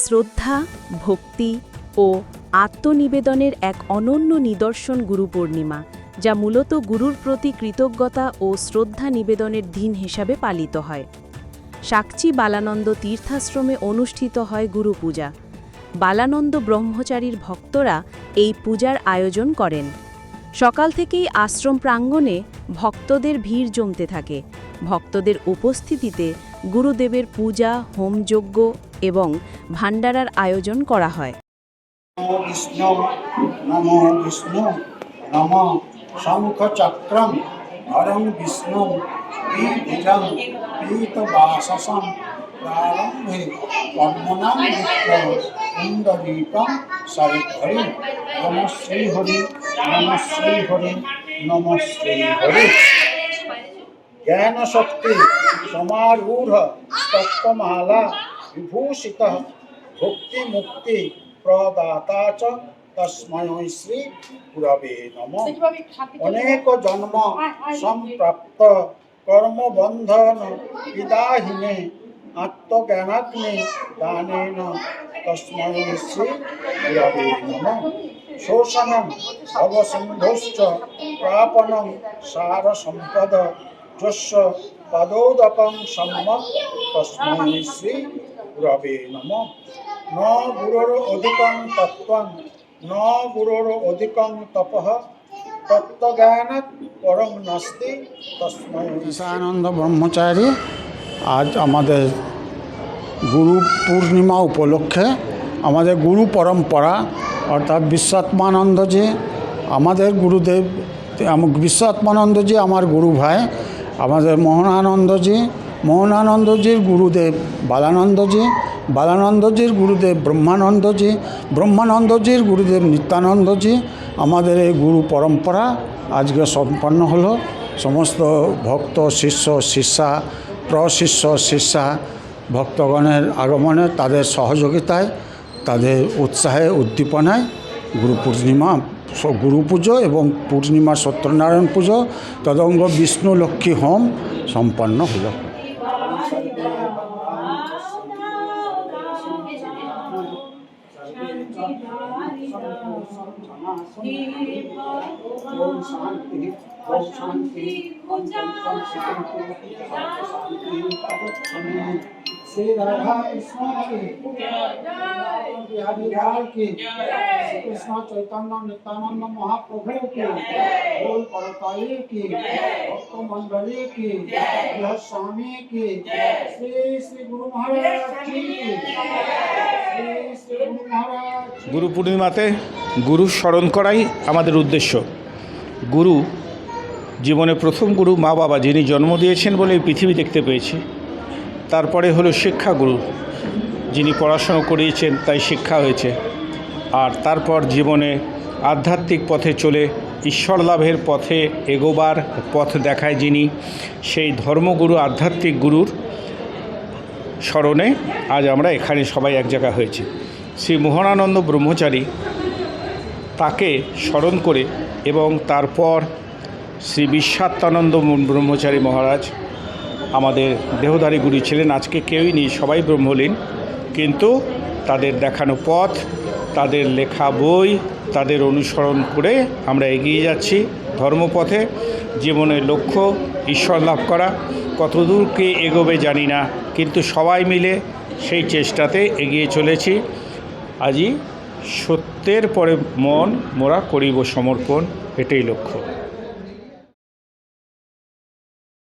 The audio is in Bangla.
শ্রদ্ধা, ভক্তি ও আত্মনিবেদনের এক অনন্য নিদর্শন গুরু পূর্ণিমা, যা মূলত গুরুর প্রতি কৃতজ্ঞতা ও শ্রদ্ধা নিবেদনের দিন হিসাবে পালিত হয়। সাকচি বালানন্দ তীর্থাশ্রমে অনুষ্ঠিত হয় গুরু পূজা। বালানন্দ ব্রহ্মচারীর ভক্তরা এই পূজার আয়োজন করেন। সকাল থেকেই আশ্রম প্রাঙ্গণে ভক্তদের ভিড় জমতে থাকে। ভক্তদের উপস্থিতিতে গুরুদেবের পূজা, হোমযজ্ঞ এবং ভাণ্ডারার আয়োজন করা হয়। বিষ্ণু নমো বিষ্ণু বিষ্ণু জ্ঞান শক্তি সমারূঢ় স্তত্ত্বমালা বিভূষিত ভক্তি মুক্তি প্রদাতা চ তস্মৈ শ্রী গুরবে নম অনেক জন্ম সম্প্রাপ্ত কর্মবন্ধন বিদাহিনে আত্মজ্ঞানাগ্নে দানেন তস্মৈ শ্রী গুরবে নম শোষণম অবসন্ধশ্চ প্রাপণম সার সম্পদ যস্য পদোদকং সম্যক তস্মৈ শ্রী গুরবে ন গুরোর অধিকং তত্ত্বং। ন গুরোর অধিকং তপঃ। তত্ত্বজ্ঞানাৎ পরম নাস্তি ব্রহ্মচারী, আজ আমাদের গুরু পূর্ণিমা উপলক্ষে আমাদের গুরু পরম্পরা, অর্থাৎ বিশ্বাত্মানন্দজি, আমাদের গুরুদেব বিশ্বাত্মানন্দজি, আমার গুরু ভাই, আমাদের মোহনানন্দজি মোহনানন্দজির গুরুদেব বালানন্দজি, বালানন্দজির গুরুদেব ব্রহ্মানন্দজি, ব্রহ্মানন্দজির গুরুদেব নিত্যানন্দজি। আমাদের এই গুরু পরম্পরা আজকে সম্পন্ন হলো। সমস্ত ভক্ত, শিষ্য, শিষ্যা, প্রশিষ্য, শিষ্যা ভক্তগণের আগমনে তাদের সহযোগিতায়, তাদের উৎসাহে, উদ্দীপনায় গুরু পূর্ণিমা, গুরু পুজো এবং পূর্ণিমা সত্যনারায়ণ পুজো, তদঙ্গ বিষ্ণু লক্ষ্মী হোম সম্পন্ন হলো। ओम शांति ओम शांति ओम श्री कृष्ण चैतन्य नित्यानंद महाप्रभु की मंडली की स्वामी की श्री श्री गुरु महाराज की श्री श्री गुरु महाराज গুরু পূর্ণিমাতে গুরু স্মরণ করাই আমাদের উদ্দেশ্য। গুরু জীবনে প্রথম গুরু মা বাবা যিনি জন্ম দিয়েছেন বলে এই পৃথিবী দেখতে পেয়েছি। তারপরে হলো শিক্ষাগুরু যিনি পড়াশোনা করিয়েছেন তাই শিক্ষা হয়েছে। আর তারপর জীবনে আধ্যাত্মিক পথে চলে, ঈশ্বর লাভের পথে এগোবার পথ দেখায় যিনি, সেই ধর্মগুরু, আধ্যাত্মিক গুরুর স্মরণে আজ আমরা এখানে সবাই এক জায়গা হয়েছি। শ্রী মোহনানন্দ ব্রহ্মচারী তাকে স্মরণ করে এবং তারপর শ্রী বিশ্বাত্মানন্দ ব্রহ্মচারী মহারাজ আমাদের দেহধারী গুরু ছিলেন। আজকে কেউই নেই, সবাই ব্রহ্মলীন। কিন্তু তাদের দেখানো পথ, তাদের লেখা বই, তাদের অনুসরণ করে আমরা এগিয়ে যাচ্ছি ধর্মপথে। জীবনের লক্ষ্য ঈশ্বর লাভ করা। কতদূরকে এগোবে জানি না, কিন্তু সবাই মিলে সেই চেষ্টাতে এগিয়ে চলেছি। আজই সত্যের পরে মন মোরা করিব সমর্পণ এটাই লক্ষ্য।